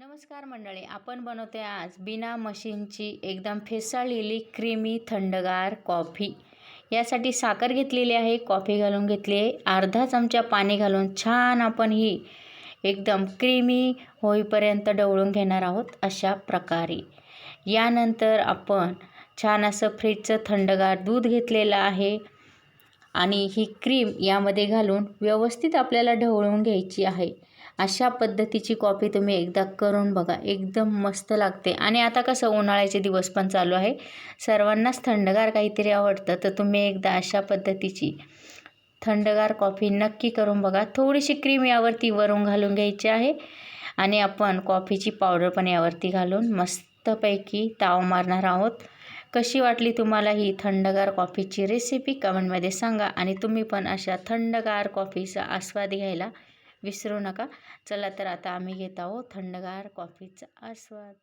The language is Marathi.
नमस्कार मंडळी आपण बनवते आज बिना मशीनची एकदम फेसाळलेली क्रीमी थंडगार कॉफी. यासाठी साखर घेतलेली आहे कॉफी घालून घेतली आहे अर्धा चमचा पाणी घालून छान आपण ही एकदम क्रीमी होईपर्यंत ढवळून घेणार आहोत अशा प्रकारे. यानंतर आपण छान असं फ्रीजचं थंडगार दूध घेतलेलं आहे आणि ही क्रीम यामध्ये घालून व्यवस्थित आपल्याला ढवळून घ्यायची आहे. अशा पद्धतीची कॉफी तुम्ही एकदा करून बघा. एकदम मस्त लागते. आणि आता कसं उन्हाळ्याचे दिवस पण चालू आहे. सर्वांनाच थंडगार काहीतरी आवडतं. तर तुम्ही एकदा अशा पद्धतीची थंडगार कॉफी नक्की करून बघा. थोडीशी क्रीम यावरती वरून घालून घ्यायची आहे. आणि आपण कॉफीची पावडर पण यावरती घालून मस्तपैकी ताव मारणार आहोत. कशी वाटली तुम्हाला ही थंडगार कॉफीची रेसिपी? कमेंटमध्ये सांगा. आणि तुम्ही पण अशा थंडगार कॉफीचा आस्वाद घ्यायला विसरू नका. चला तर आता आम्ही घेत आहोत थंडगार कॉफीचा आस्वाद.